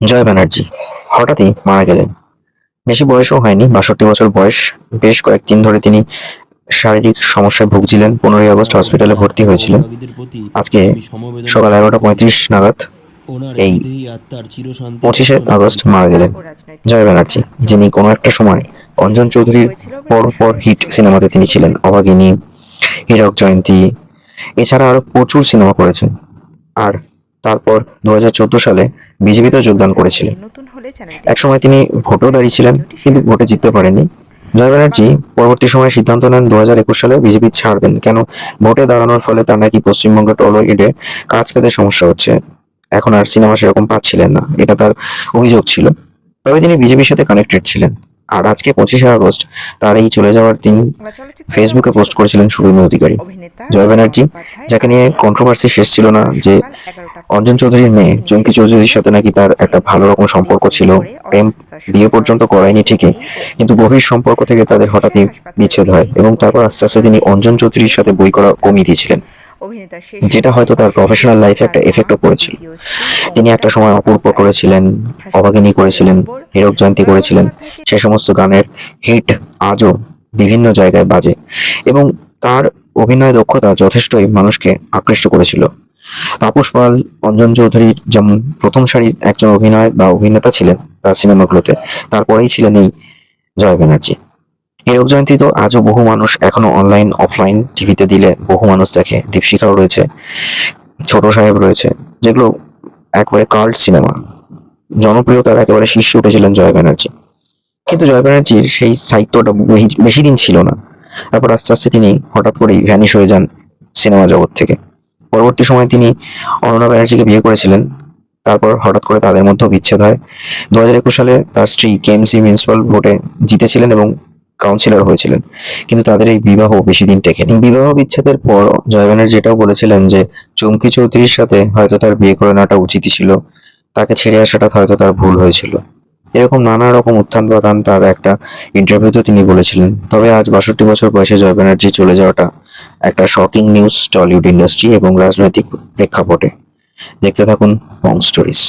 জয় ব্যানার্জি। হঠাৎই মারা গেলেন। বেশি বয়সও হয়নি, বাষট্টি বছর বয়স। বেশ কয়েকদিন ধরে তিনি শারীরিক সমস্যায় ভুগছিলেন। পনেরোই আগস্ট হসপিটালে ভর্তি হয়েছিলেন। আজকে সকাল এগারোটা পঁয়ত্রিশ নাগাদ এই পঁচিশে আগস্ট মারা গেলেন জয় ব্যানার্জি, যিনি কোনো একটা সময় অঞ্জন চৌধুরীর পর পর হিট সিনেমাতে তিনি ছিলেন। অভাগিনী, হীরক জয়ন্তী, এছাড়া আরও প্রচুর সিনেমা করেছেন। আর তারপর দুহাজার চোদ্দ সালে বিজেপিতে যোগদান করেছিলেন। একসময় তিনি ভোটেও দাঁড়িয়েছিলেন কিন্তু ভোটে জিততে পারেননি। জয় ব্যানার্জি পরবর্তী সময়ে সিদ্ধান্ত নেন দু হাজার একুশ সালে বিজেপি ছাড়বেন কেন? ভোটে দাঁড়ানোর ফলে তার নাকি পশ্চিমবঙ্গের টলয়েডে কাজ পেতে সমস্যা হচ্ছে। এখন আর সিনেমা সেরকম পাচ্ছিলেন না এটা তার অভিযোগ ছিল। তবে তিনি বিজেপির সাথে কানেক্টেড ছিলেন। আর আজকে পঁচিশে আগস্ট তার এই চলে যাওয়ার দিন ফেসবুকে পোস্ট করেছিলেন শুভেন্দু অধিকারী জয় ব্যানার্জি যাকে নিয়ে কন্ট্রোভার্সি শেষ ছিল না যে অর্জুন চৌধুরীর মেয়ে চুমকি চৌধুরীর সাথে নাকি তার একটা ভালো রকম সম্পর্ক ছিল প্রেম বিয়ে পর্যন্ত করায়নি ঠিকই কিন্তু গভীর সম্পর্ক থেকে তাদের হঠাৎই বিচ্ছেদ হয় এবং তারপর আস্তে আস্তে তিনি অঞ্জন চৌধুরীর সাথে বই করা কমিয়ে দিয়েছিলেন। যেটা হয়তো তার প্রফেশনাল লাইফে একটা এফেক্টও করেছিল। তিনি একটা সময় অপূর্ব করেছিলেন অভাগিনী করেছিলেন হীরক জয়ন্তী করেছিলেন। সে সমস্ত গানের হিট আজও বিভিন্ন জায়গায় বাজে এবং তার অভিনয় দক্ষতা যথেষ্টই মানুষকে আকৃষ্ট করেছিল। তাপস পাল অঞ্জন চৌধুরীর যেমন প্রথম সারির একজন অভিনয় বা অভিনেতা ছিলেন তার সিনেমাগুলোতে তারপরেই ছিলেন এই জয় ব্যানার্জি। হীরক জয়ন্তী তো আজও বহু মানুষ এখনও অনলাইন অফলাইন টিভিতে দিলে বহু মানুষ দেখে। দীপশিখাও রয়েছে, ছোট সাহেব রয়েছে, যেগুলো একবারে কাল্ট সিনেমা জনপ্রিয়তার একেবারে শীর্ষে উঠেছিলেন জয় ব্যানার্জি। কিন্তু জয় ব্যানার্জির সেই সাহিত্যটা বেশি- দিন ছিল না। তারপর আস্তে আস্তে তিনি হঠাৎ করেই ভ্যানিশ হয়ে যান সিনেমা জগৎ থেকে। পরবর্তী সময় তিনি অরুণা ব্যানার্জিকে বিয়ে করেছিলেন। তারপর হঠাৎ করে তাদের মধ্যেও বিচ্ছেদ হয়। দু হাজার একুশ সালে তার স্ত্রী কেএমসি মিউনিসিপাল ভোটে জিতেছিলেন এবং কাউন্সিলর হয়েছিলেন। কিন্তু তাদের এই বিবাহ বেশি দিন টেকেনি। বিবাহ বিচ্ছেদের পর জয় ব্যানার্জি এটাও বলেছিলেন যে, চমকি চৌধুরীর সাথে হয়তো তার বিয়ে করে নেওয়াটা উচিতই ছিল। তাকে ছেড়ে আসাটা হয়তো তার ভুল হয়েছিল। এরকম নানা রকম উত্থান পাতান তার একটা ইন্টারভিউতে তিনি বলেছিলেন। তবে আজ বাষট্টি বছর বয়সে জয় ব্যানার্জি চলে যাওয়াটা একটা শকিং নিউজ টলিউড ইন্ডাস্ট্রি এবং রাজনৈতিক প্রেক্ষাপটে। দেখতে থাকুন বং স্টোরিজ